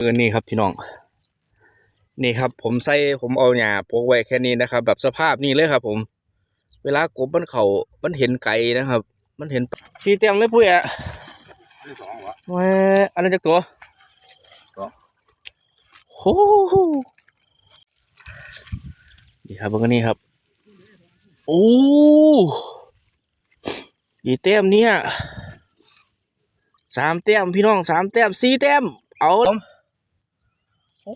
เออนี่ครับพี่น้อง นี่ครับ ผมใส่ผมเอาหญ้าโปกไว้แค่นี้นะครับ แบบสภาพนี้เลยครับ ผม เวลากบมันเขามันเห็นไก่นะครับ มันเห็นชี้เตียงเลยปุ้ยอะที่สองวะแหว้อันนั้นจากตัวตัวโอ้โหนี่ครับเบิ่งอันนี้ครับโอ้กี่แต้มเนี่ยสามแต้มพี่น้องสามแต้มสี่แต้มเอา โอ้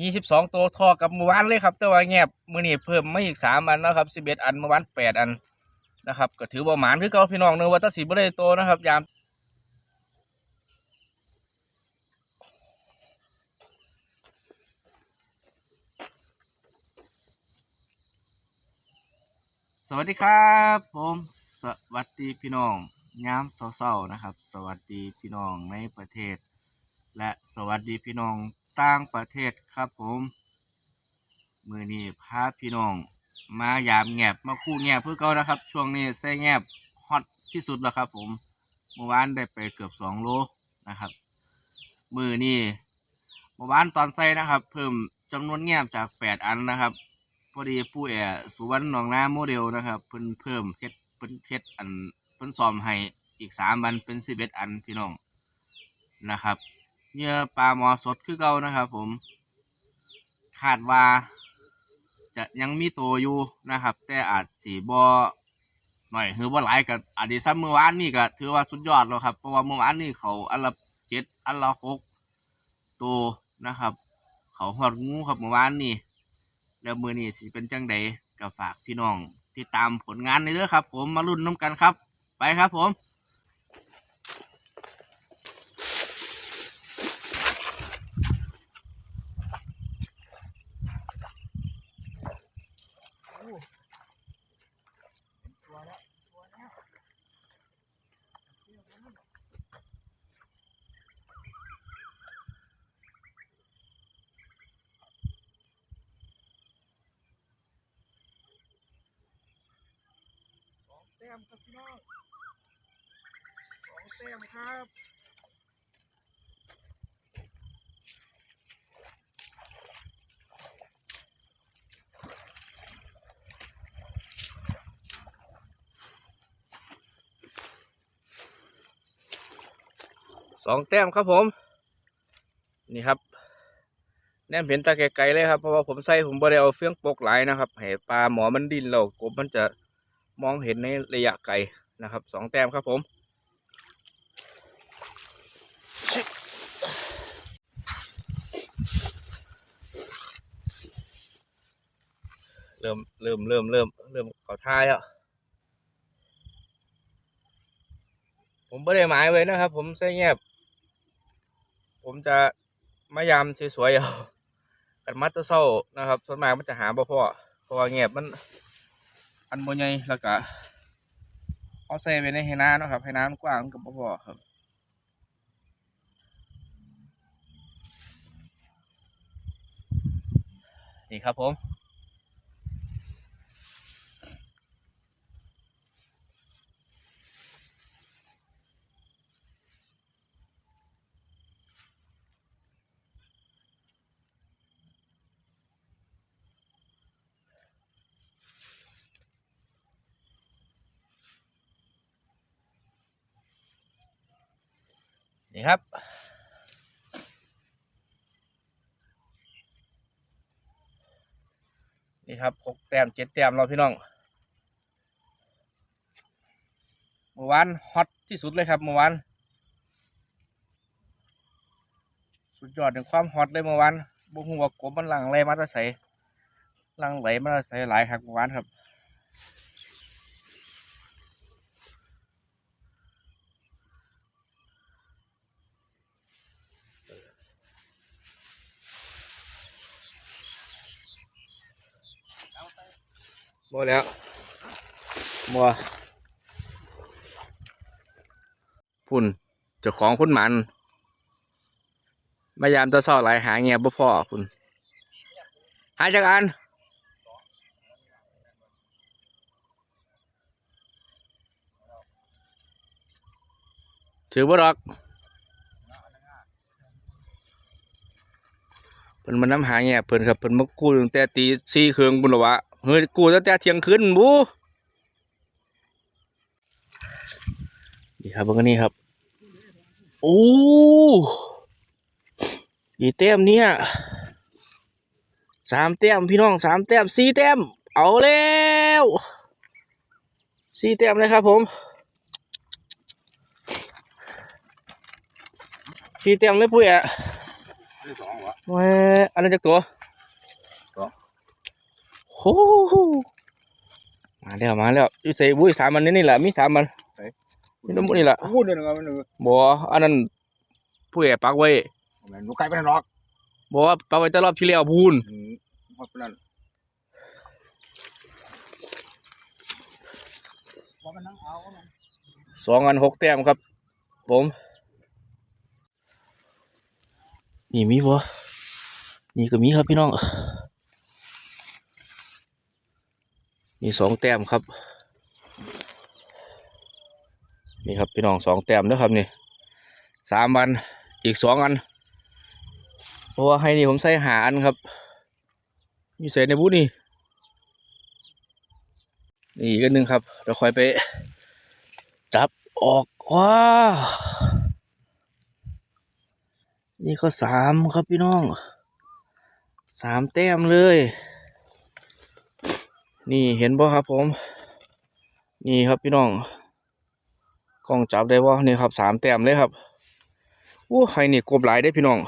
ยี่สิบสองตัวทอกับเมื่อวานเลยครับแต่ว่าแงบมือนี้เพิ่มไมาอีกสามอันนะครับสิบเอ็ดอันเมื่อวานแปดอันนะครับ ก็ถือว่าหมานคือเก่าพี่น้องเนื้อว่าแตัสีบ่ได้โตนะครับ ยามสวัสดีครับผมสวัสดีพี่น้องยามเศร้าๆนะครับ สวัสดีพี่น้องในประเทศ และสวัสดีพี่น้องต่างประเทศครับผมมือนี้พาพี่น้อง มายามแงบมาคู่แงบเพื่อเก่านะครับ ช่วงนี้ใส่แงบฮอตที่สุดแล้วครับ ผมเมื่อวานได้ไปเกือบสองโลนะครับ มือนี้เมื่อวานตอนใส่นะครับ เพิ่มจำนวนแงบจากแปดอันนะครับ พอดีผู้แอสุวรรณหนองนาโมเดลนะครับ เพิ่นเพิ่มเฮ็ดเพิ่นเฮ็ดอันเพิ่นซ้อมให้อีกสามอันเป็นสิบเอ็ดอันพี่น้องนะครับ เนื้อปลาหมอสดคือเก่านะครับ ผมคาดว่า จะยังมีโตอยู่นะครับ แต่อาจสีบ่หน่อยคือว่าหลายกับอาจจะซ้ำเมื่อวานนี่ก็ถือว่าสุดยอดแล้วครับ เพราะว่าเมื่อวานนี่เขาอันละเจ็ดอันละหกตัวนะครับ เขาหอดงูครับเมื่อวานนี่แล้วมือนี้สิเป็นจังใดก็ฝากพี่น้อง ติดตามผลงานในเด้อครับ ผมมาลุ้นน้ำกันครับ ไปครับผม แต้ มครับพี่น้องสองแต้มครับสองแต้มครับผม นี่ครับแนมเห็นตาไกลๆเลยครับ เพราะว่าผมใส่ผมบ่ได้เอาเฟืองปกหลายนะครับให้ปลาหมอมันดินแล้วกบมันจะ มองเห็นในระยะไกลนะครับสองแต้มครับผม เริ่มเริ่มเริ่มเริ่มเริ่มเขาท่ายแล้วผมไม่ได้หมายไว้นะครับ ผมใส่เงียบ ผมจะมายามสวยๆเอากันมัดตะเศร้านะครับ ส่วนมากมันจะหาบ่พอเพราะว่าเงียบมัน อันบนใหญ่แล้วก็เอาใส่ไปในให้น้ำนาะครับให้น้ำกว้างกับบ่พอครับนี่ครับผม นี่ครับ นี่ครับหกแต้มเจ็ดแต้มเราพี่น้องเมื่อวานฮอตที่สุดเลยครับเมื่อวานสุดยอดในความฮอตเลยเมื่อวานบุหัวกบมันหลังไหลมาตะใสหลังไหลมาตะใสหลายครับเมื่อวานครับ มัแล้วมัวพุ่นเจ้าของพุ่นหมันพยายามจะซ้อหลายหาเงียบพ่อพุ่นหายจากอันถือบ่ดอกเพิ่นมาน้ำหาเงียบเพิ่นครับเพิ่นมากู้ตั้งแต่ตีสี่เครื่องบุญละวะ เฮ้ยกู้ตั้งแต่เที่ยงคืนบูนี่ครับเบิ่งอันนี้ครับโอ้กี่แต้มเนี่ยสามแต้มพี่น้องสามแต้มสี่แต้มเอาแล้วสี่แต้มเลยครับผมสี่แต้มเลยปุ้ยอะที่สองวะเว้ยอันนั้นจากตัวตัว โอ้โหมาแล้วมาแล้วอยู่ใส่บุ้ยสามมันนี่นี่แหละมีสามมันนี่น้ำมันนี่แหละพูดเลยนะครับมันหนึ่งบ่อันนั้นผู้ใหญ่ปักไว้แม่นหนูไก่ไปนั่นหรอกบ่ว่าปักไว้แต่รอบที่แล้วพูนอืมพอดไปนั่นว่ามันนั่งเอาว่ามันสองอันหกแต้มครับ ผม นี่มีบ่นี่ก็มีครับพี่น้อง นี่สองแต้มครับ นี่ครับพี่น้องสองแต้มเด้อครับนี่สามอันอีกสองอันเพราะว่าให้นี่ผมใส่หาอันครับนี่ใส่ในบุนี่นี่อีกอันหนึ่งครับเราคอยไป จับออกว้านี่ก็สามครับพี่น้องสามแต้มเลย นี่เห็นบ่ครับผม นี่ครับพี่น้องกล้องจับได้บ่นี่ครับสามแต้มเลยครับโอ้ให้นี่กบหลายได้พี่น้อง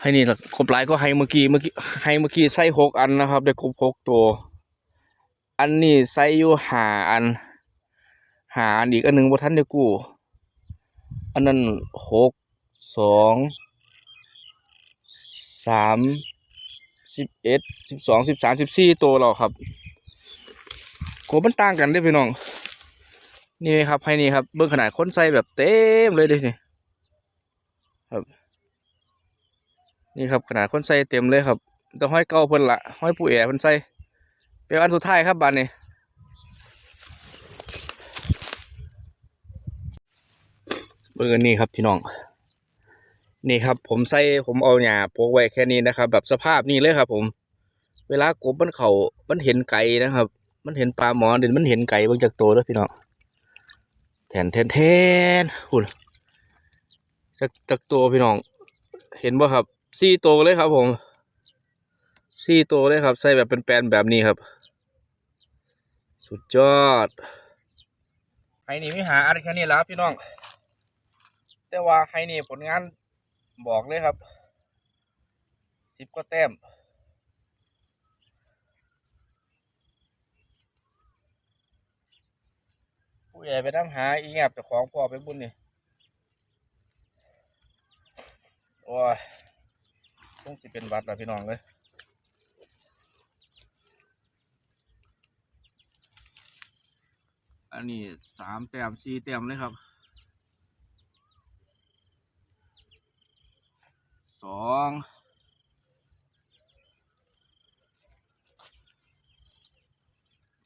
ให้นี่ละกบหลายก็ให้เมื่อกี้เมื่อกี้ให้เมื่อกี้ใส่หกอันนะครับ ได้กบหกตัว อันนี้ใส่อยู่หาอัน หาอันอีกอันหนึ่งบ่ทันได้กู้อันนั้นหกสองสาม สิบเอ็ดสิบสองสิบสามสิบสี่ตัวเราครับโกมันต่างกันเด้พี่น้อง นี่ครับให้นี่ครับเบิ่งขนาดคนใส่แบบเต็มเลยด้อนี่ครับ นี่ครับขนาดคนใส่เต็มเลยครับต้องห้อยเก่าเพิ่นละห้อยผู้แอเพิ่นใส่เป็นอันสุดท้ายครับบันนี้เบื้อร์นี่ครับพี่น้อง นี่ครับ ผมใส่ผมเอาหญ้าโปกไว้แค่นี้นะครับ แบบสภาพนี้เลยครับ ผม เวลากบมันเขามันเห็นไก่นะครับ มันเห็นปลาหมอเด่นมันเห็นไก่เบางจากตัวแล้วพี่น้องแทนแทนแทนหุ่นจากจากตัวพี่น้อง เห็นบ่ครับสี่ตัวเลยครับ ผมสี่ตัวเลยครับ ใส่แบบเป็นแปลนแบบนี้ครับ สุดยอดไฮนี่ไม่หาอันแค่นี้แล้วพี่น้อง แต่ว่าไฮนี่ผลงาน บอกเลยครับสิบกว่าแต้มผู้ใหญ่ไปนั่งหาอีแงบจากของพ่อไปบุญนี่โอ้ยคงสิเป็นวัดแล้วพี่น้องเลยอันนี้สามแต้มสี่แต้มเลยครับ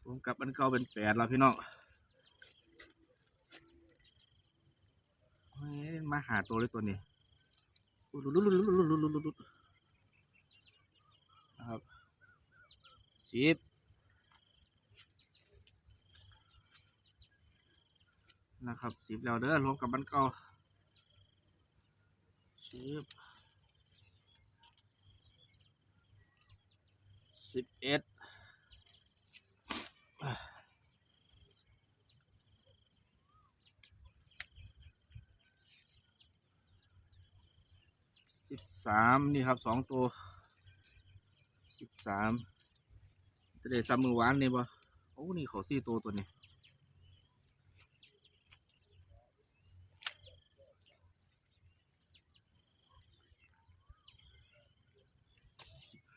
ผมกลับอันเก่าเป็นแปดแล้วพี่น้องมาหาตัวเลยตัวนี้ลุลุลุลุลุนะครับสิบแล้วเด้อรวมกับมันเก่าสิบ สิบเอ็ดสิบสามนี่ครับสองตัวสิบสามจะได้ซ้ำมือหวานนี่บ่โอ้ นี่เขาสี่ตัวตัวนี้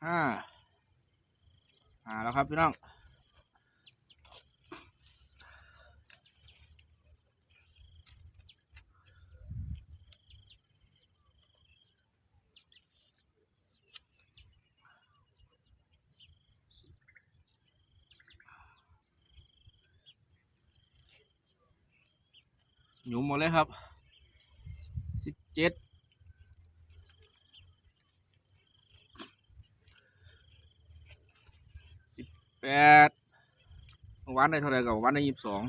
ห้า อ่าแล้วครับพี่น้องหยุมหมดเลยครับสิบเจ็ด แปดเมื่อวานได้เท่าไหร่กับวันได้ยี่สิบสอง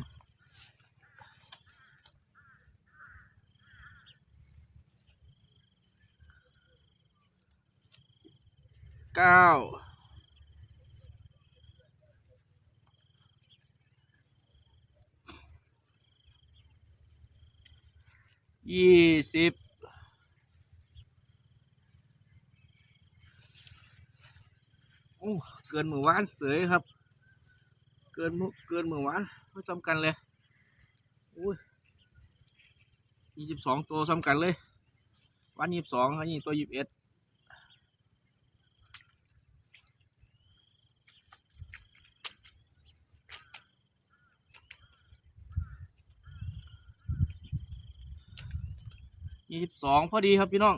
เก้ายี่สิบ โอ้เกินมือวานเสยครับ เกินมุเกินมือวานไม่จำกันเลยอุ้ยยี่สิบสองตัวซ้ำกันเลยวันยี่สิบสองอันนี้ตัวยี่สิบเอ็ดยี่สิบสองพอดีครับพี่น้อง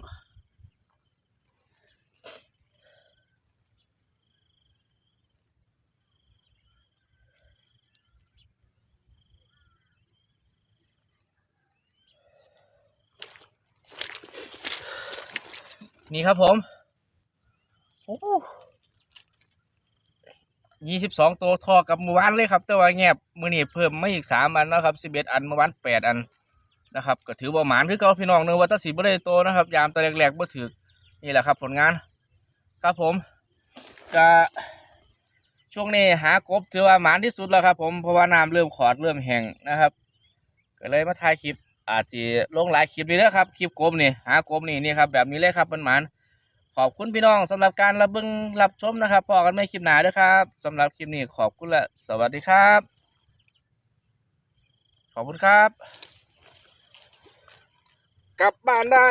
นี่ครับผมโอ้ยี่สิบสองตัวทอกับเมื่อวานเลยครับ แต่ว่าแงบมือนี่เพิ่มไมาอีกสามอันนะครับสิบเอ็ดอันเมื่อวานแปดอันนะครับ ก็ถือว่าหมานคือเก่าพี่น้องเนื้อว่าแตัสีบ่ได้โตนะครับ ยามตัวแรกๆบ่ถือนี่แหละครับ ผลงาน ครับผมก็ช่วงนี้หากบถือว่าหมานที่สุดแล้วครับ ผมเพราะว่าน้ำเริ่มขอดเริ่มแห้งนะครับ ก็เลยมาถ่ายคลิป อาจจะลงหลายคลิปดีนะครับคลิปกบนี่หากบนี่นี่ครับแบบนี้เลยครับมันหมานขอบคุณพี่น้องสำหรับการรับเบิ้งรับชมนะครับพอกันไม่คลิปหนาด้วยครับสำหรับคลิปนี้ขอบคุณและสวัสดีครับ ขอบคุณครับ กลับบ้านได้